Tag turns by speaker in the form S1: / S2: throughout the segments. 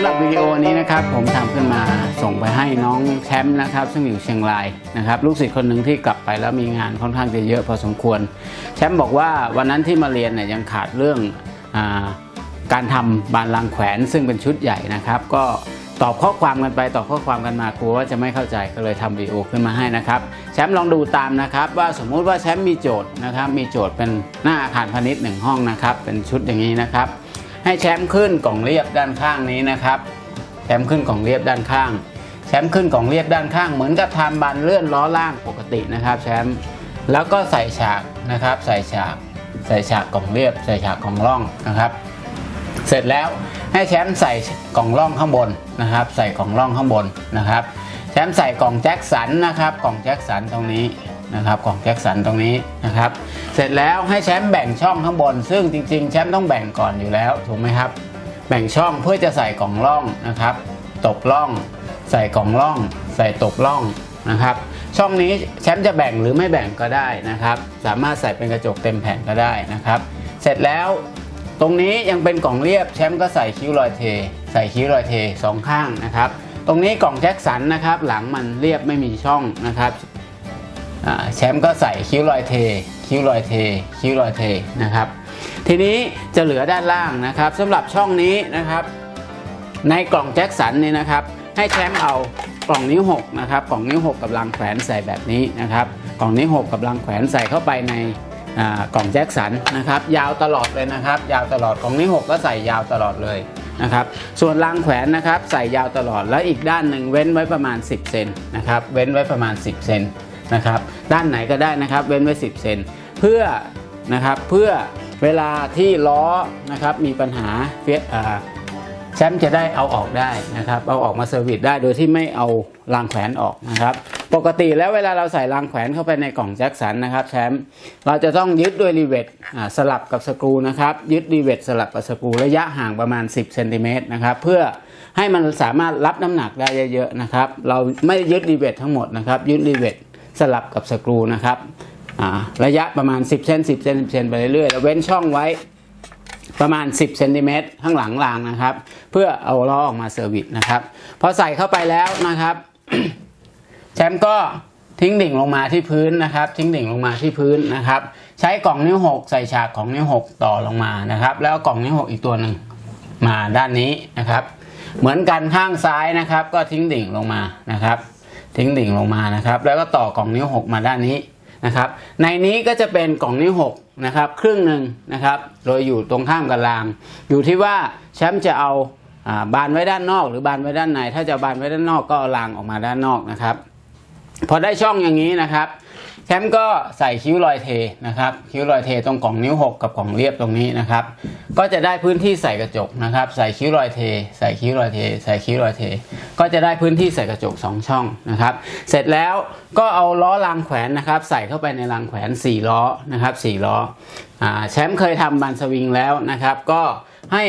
S1: ำหรับวิดีโอนี้นะครับผมทำขึ้นมาส่งไปให้น้องแชมป์นะครับ ซึ่งอยู่เชียงรายนะครับ ลูกศิษย์คนหนึ่งที่กลับไปแล้วมีงานค่อนข้างจะเยอะพอสมควร แชมป์บอกว่าวันนั้นที่มาเรียนเนี่ยยังขาดเรื่องอการทำบานรางแขวน ซึ่งเป็นชุดใหญ่นะครับ ก็ตอบข้อความกันไปตอบข้อความกันมากลัวว่าจะไม่เข้าใจก็เลยทำวิดีโอขึ้นมาให้นะครับแชมป์ลองดูตามนะครับ ว่าสมมุติว่าแชมป์มีโจทย์นะครับ มีโจทย์เป็นหน้าอาคารพาณิชย์หนึ่งห้องนะครับ เป็นชุดอย่างนี้นะครับ ให้แชมป์ขึ้นกล่องเรียบด้านข้างนี้นะครับ แชมป์ขึ้นกล่องเรียบด้านข้าง แชมป์ขึ้นกล่องเรียบด้านข้าง เหมือนกับทำบานเลื่อนล้อล่างปกตินะครับ แชมป์แล้วก็ใส่ฉากนะครับ ใส่ฉาก ใส่ฉากกล่องเรียบ ใส่ฉากกล่องร่องนะครับ เสร็จแล้วให้แชมป์ใส่กล่องร่องข้างบนนะครับ ใส่กล่องร่องข้างบนนะครับ แชมป์ใส่กล่องแจ็คสันนะครับ กล่องแจ็คสันตรงนี้ นะครับกล่องแจ็คสันตรงนี้นะครับ เสร็จแล้วให้แชมป์แบ่งช่องข้างบน ซึ่งจริง ๆ แชมป์ต้องแบ่งก่อนอยู่แล้วถูกไหมครับ แบ่งช่องเพื่อจะใส่กล่องร่องนะครับ ตบร่อง ใส่กล่องร่อง ใส่ตบร่องนะครับ ช่องนี้แชมป์จะแบ่งหรือไม่แบ่งก็ได้นะครับ สามารถใส่เป็นกระจกเต็มแผ่นก็ได้นะครับ เสร็จแล้วตรงนี้ยังเป็นกล่องเรียบแชมป์ก็ใส่คิ้วรอยเท ใส่คิ้วรอยเทสองข้างนะครับ ตรงนี้กล่องแจ็คสันนะครับ หลังมันเรียบไม่มีช่องนะครับ แชมป์ก็ใส่คิ้วรอยเท คิ้วรอยเท คิ้วรอยเทนะครับ ทีนี้จะเหลือด้านล่างนะครับสำหรับช่องนี้นะครับ ในกล่องแจ็คสันนี่นะครับ ให้แชมป์เอากล่องนิ้ว6นะครับกล่องนิ้ว 6 กับลังแขวนใส่แบบนี้นะครับ กล่องนิ้ว 6 กับลังแขวนใส่เข้าไปในกล่องแจ็คสันนะครับ ยาวตลอดเลยนะครับ ยาวตลอดกล่องนิ้ว 6 ก็ใส่ยาวตลอดเลยนะครับส่วนลังแขวนนะครับใส่ยาวตลอดแล้วอีกด้านหนึ่งเว้นไว้ประมาณ 10 เซนนะครับเว้นไว้ประมาณ 10 เซน นะครับ ด้านไหนก็ได้นะครับ เว้นไว้ 10 เซนเพื่อนะครับเพื่อเวลาที่ล้อนะครับมีปัญหาเฟียแชมป์จะได้เอาออกได้นะครับเอาออกมาเซอร์วิสได้โดยที่ไม่เอารางแขวนออกนะครับ ปกติแล้วเวลาเราใส่รางแขวนเข้าไปในกล่องแจ็คสันนะครับแชมป์เราจะต้องยึดด้วยรีเวทสลับกับสกรูนะครับยึดรีเวทสลับกับสกรูระยะห่างประมาณ 10เซนติเมตรนะครับเพื่อให้มันสามารถรับน้ำหนักได้เยอะๆนะครับเราไม่ยึดรีเวททั้งหมดนะครับยึดรีเวท สลับกับสกรูนะครับระยะประมาณ 10เซน10เซน10เซนไปเรื่อยๆแล้วเว้นช่องไว้ประมาณ 10เซนติเมตรข้างหลังรางนะครับ เพื่อเอาล้อออกมาเซอร์วิสนะครับพอใส่เข้าไปแล้วนะครับ แชมป์ก็ทิ้งดิ่งลงมาที่พื้นนะครับ ทิ้งดิ่งลงมาที่พื้นนะครับ ใช้กล่องนิ้ว6ใส่ฉากของนิ้ว6ต่อลงมานะครับ แล้วกล่องนิ้ว6อีกตัวหนึ่งมาด้านนี้นะครับ เหมือนกันข้างซ้ายนะครับ ก็ทิ้งดิ่งลงมานะครับ ทิ้งดิ่งลงมานะครับ แล้วก็ต่อกล่องนิ้ว 6 มาด้านนี้นะครับ ในนี้ก็จะเป็นกล่องนิ้ว 6 นะครับ ครึ่งหนึ่งนะครับ โดยอยู่ตรงข้ามกับราง อยู่ที่ว่าแชมป์จะเอาบานไว้ด้านนอก หรือบานไว้ด้านใน ถ้าจะบานไว้ด้านนอกก็เอารางออกมาด้านนอกนะครับ พอได้ช่องอย่างนี้นะครับ แชมป์ก็ใส่คิ้วรอยเทนะครับ คิ้วรอยเทตรงกล่องนิ้ว 6 กับกล่องเรียบตรงนี้นะครับ ก็จะได้พื้นที่ใส่กระจกนะครับ ใส่คิ้วรอยเท ใส่คิ้วรอยเท ใส่คิ้วรอยเท ก็จะได้พื้นที่ใส่กระจก 2 ช่องนะครับ เสร็จแล้วก็เอาล้อรางแขวนนะครับ ใส่เข้าไปในรางแขวน4ล้อนะครับ4ล้ออแชมป์เคยทำบานสวิงแล้วนะครับ ก็ให้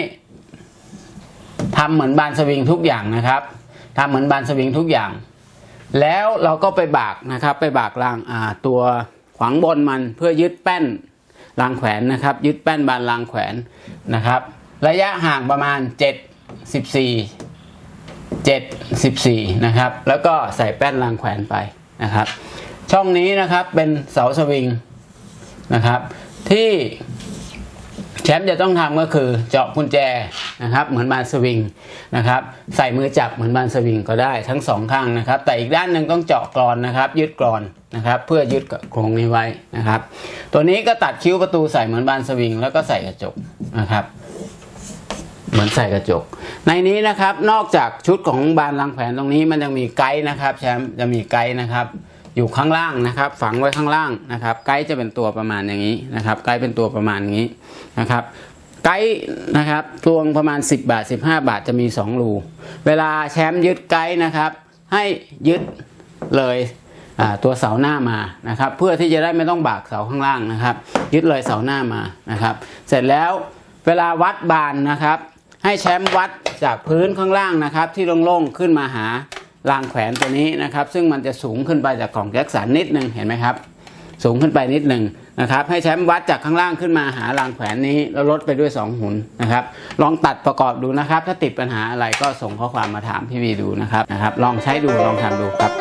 S1: ทำเหมือนบานสวิงทุกอย่างนะครับทำเหมือนบานสวิงทุกอย่าง แล้วเราก็ไปบากนะครับ ไปบากรางตัวขวางบนมันเพื่อยึดแป้นรางแขวนนะครับ ยึดแป้นบานรางแขวนนะครับ ระยะห่างประมาณ 7 14 7 14 นะครับ แล้วก็ใส่แป้นรางแขวนไปนะครับ ช่องนี้นะครับเป็นเสาสวิงนะครับ ที่ มป์จะต้องทำก็คือเจาะกุญแจนะครับ เหมือนบานสวิงนะครับ ใส่มือจับเหมือนบานสวิงก็ได้ทั้งสองข้างนะครับ แต่อีกด้านหนึ่งต้องเจาะกรอนนะครับ ยึดกรอนนะครับ เพื่อยึดกับโครงนี้ไว้นะครับ ตัวนี้ก็ตัดคิ้วประตูใส่เหมือนบานสวิง แล้วก็ใส่กระจกนะครับ เหมือนใส่กระจก ในนี้นะครับนอกจากชุดของบานรางแผนตรงนี้มันยังมีไกด์นะครับแชมป์จะมีไกด์นะครับ อยู่ข้างล่างนะครับ ฝังไว้ข้างล่างนะครับ ไกด์จะเป็นตัวประมาณอย่างนี้นะครับ ไกด์เป็นตัวประมาณอย่างนี้นะครับไกด์นะครับตวงประมาณ 10 บาท 15 บาทจะมี 2 รู เวลาแชมป์ยึดไกด์นะครับ ให้ยึดเลยตัวเสาหน้ามานะครับ เพื่อที่จะได้ไม่ต้องบากเสาข้างล่างนะครับ ยึดเลยเสาหน้ามานะครับ เสร็จแล้วเวลาวัดบานนะครับ ให้แชมป์วัดจากพื้นข้างล่างนะครับ ที่โล่งๆขึ้นมาหา รางแขวนตัวนี้นะครับ ซึ่งมันจะสูงขึ้นไปจากกล่องแจ็คสันนิดหนึ่งเห็นไหมครับ สูงขึ้นไปนิดหนึ่งนะครับให้แชมป์วัดจากข้างล่างขึ้นมาหารางแขวนนี้แล้วลดไปด้วย 2 หุนนะครับ ลองตัดประกอบดูนะครับ ถ้าติดปัญหาอะไรก็ส่งข้อความมาถามพี่วีดูนะครับนะครับ ลองใช้ดูลองทำดูครับ